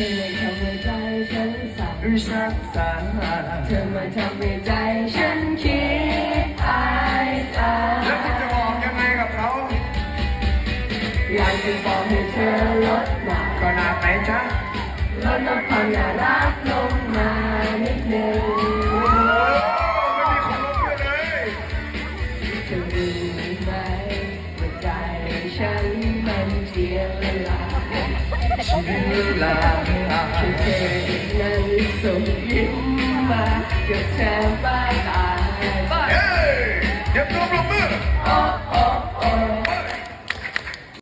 ธอทำให้ใจฉันสั่นสักสาเธอมาทำให้ใจฉันคิดอายตาแล้วคุณจะบอกยังไงกับเขาอยากจะบอกให้เธอลดหนักก็นาดไหนจ๊ะลดน้ำความน่ารักลง ชีวิตลาแค่เธอนั้นส่งยิ้มมากับเธอ